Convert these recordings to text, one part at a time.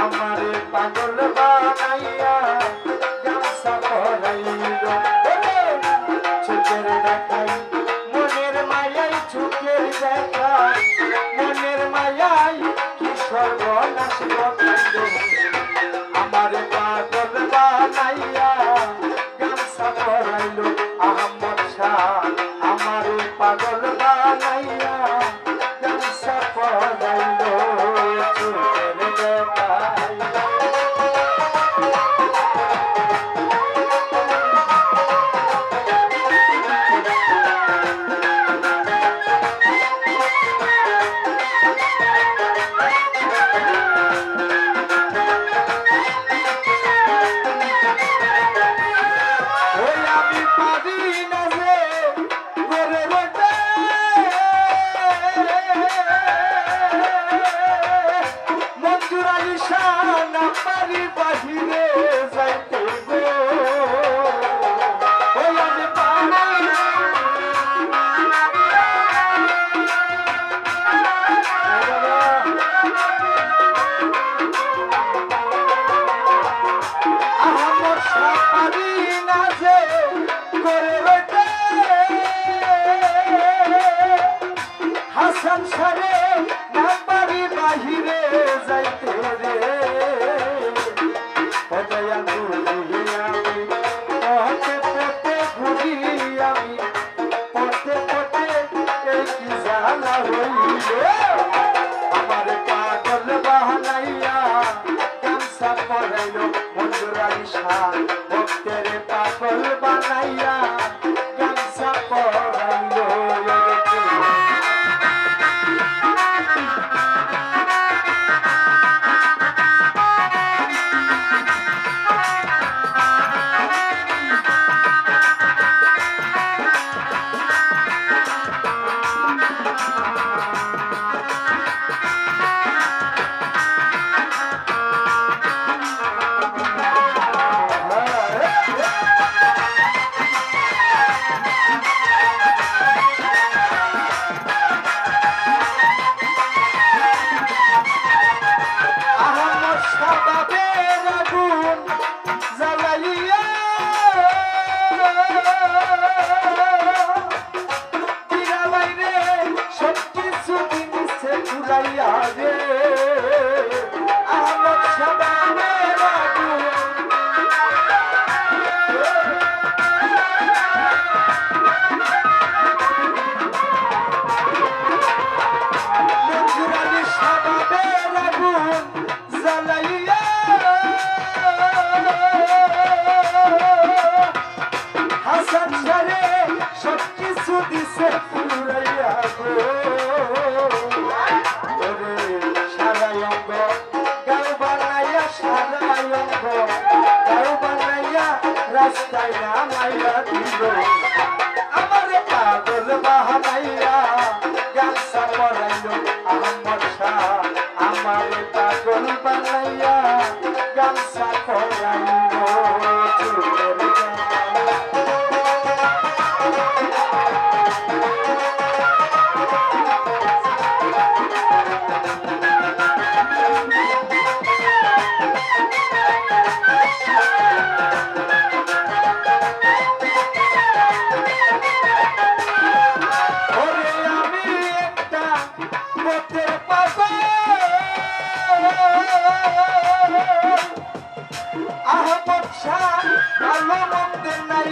আমারে পাগল বানাইয়া, গামছা পরাইল চোখের দেখাই মনের মায়াই চোখের দেখাই মনের মায়াই কি সর্বনাশ পড়াইল মন্দুরারি সাল ভক্তের পাগল বানাইয়া যাইয়া দে আহমদ সাবানে রাখু মঞ্জুরানি সাবানে রাখু জ্বালাইয়া। হাসান সারে সব কিছু দিছে। রাস্তায় নামাইয়া দিল। আমার পাগল বাহানাইয়া গাছ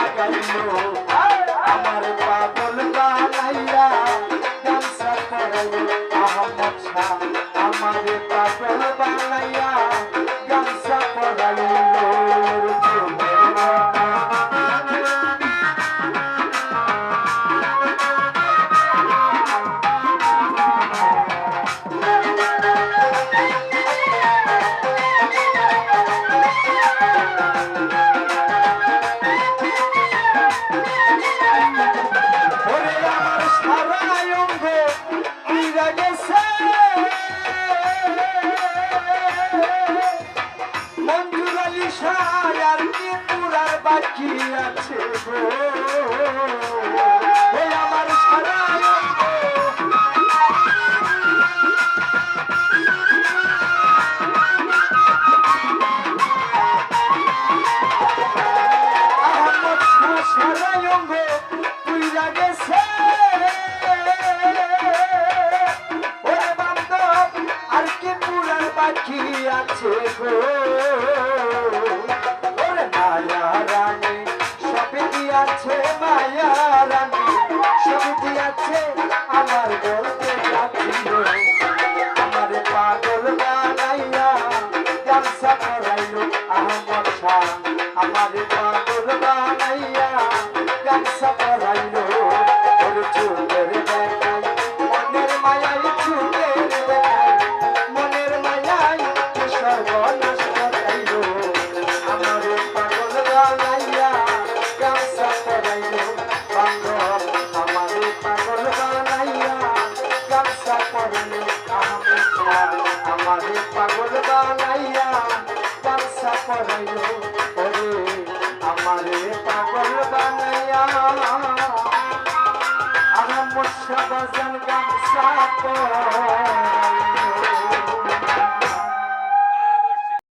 I got you, I I got you, I বাকি আছে গো। আমার বান্ধব আর কি পুরার বাকি আছে গো। সবে দিয়াছে আমার বলতে আমার পাগল বানাইয়া পরাইলো আহমদ শাহ। আমার পাগল বানাইয়া পরাইলো ওর চুলের বানাইয়া আমার মশা বাজান গামছা